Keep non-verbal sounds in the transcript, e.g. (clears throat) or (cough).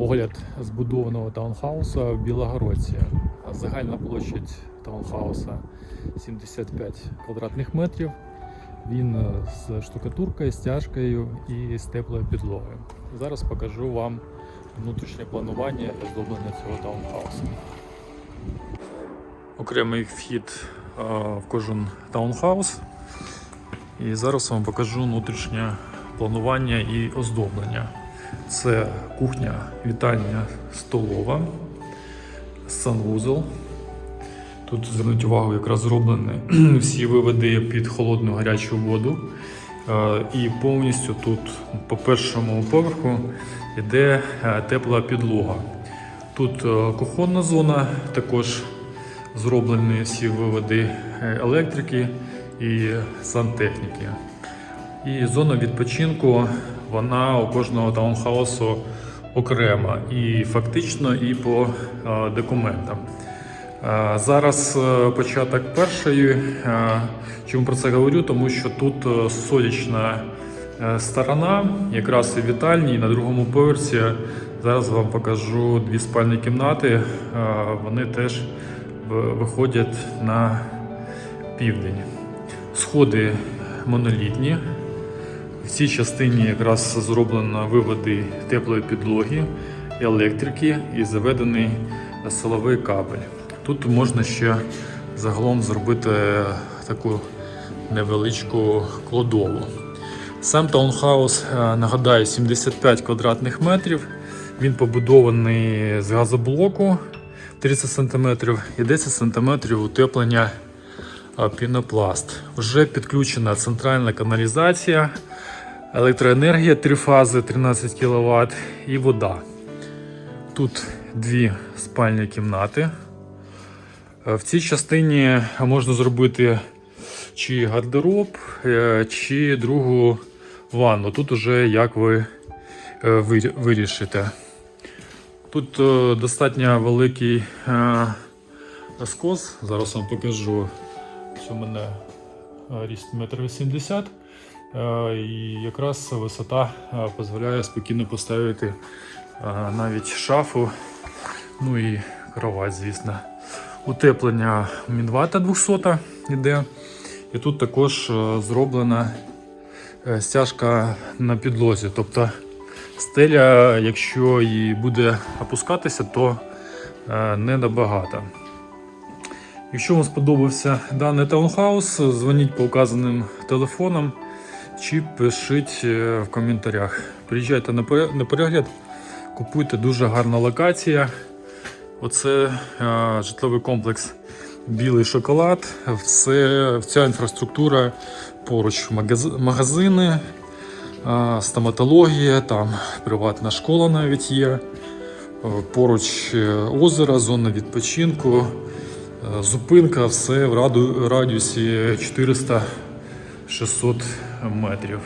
Огляд збудованого таунхауса в Білогородці. Загальна площадь таунхауса 75 квадратних метрів. Він е, з штукатуркою, стяжкою і з теплою підлогою. Зараз покажу вам внутрішнє планування оздоблення цього таунхаусу. Окремий вхід е, в кожен таунхаус. І зараз вам покажу внутрішнє планування і оздоблення. Це кухня, вітальня, столова, санвузол. Тут зверніть увагу, якраз зроблені (clears throat) всі виводи під холодну гарячу воду. Е, І повністю тут по першому поверху йде е, тепла підлога. Тут е, кухонна зона, також зроблені всі виводи електрики і сантехніки. І зона відпочинку, вона у кожного таунхаусу окрема і фактично, і по документам. Зараз е, початок першої. Е, Чому про це говорю? Тому що тут е, сонячна сторона, якраз і вітальні, і на другому поверсі. Зараз вам покажу дві спальні кімнати. Вони теж виходять на південь. Сходи монолітні. В цій частині якраз зроблено виводи теплої підлоги, електрики і заведений силовий кабель. Тут можна ще загалом зробити таку невеличку кладову. Сам таунхаус, е, нагадаю, 75 квадратних метрів. Він побудований з газоблоку 30 см і 10 см утеплення пінопласт. Вже підключена центральна каналізація, електроенергія 3 фази 13 кВт і вода. Тут дві спальні кімнати. Е, В цій частині можна зробити чи гардероб, е, чи другу ванну. Тут уже як ви е, вирішите. Тут достатньо великий скос. Зараз вам покажу. Ось у мене ріст 1,80 м. І якраз висота е, дозволяє спокійно поставити е, навіть шафу, ну і кровать, звісно. Утеплення Мінвата 200 йде. І тут також е, зроблена е, стяжка на підлозі. Тобто стеля, якщо і буде опускатися, то е, не набагато. Якщо вам сподобався даний таунхаус, дзвоніть по указаним телефонам чи пишіть е, в коментарях. Приїжджайте на перегляд, купуйте дуже гарна локація. Оце е, житловий комплекс Білий шоколад. Все, вся інфраструктура поруч магазини, е, стоматологія, там приватна школа навіть є. Поруч озеро, зона відпочинку, зупинка, все в раду- радіусі 400-600 метрів.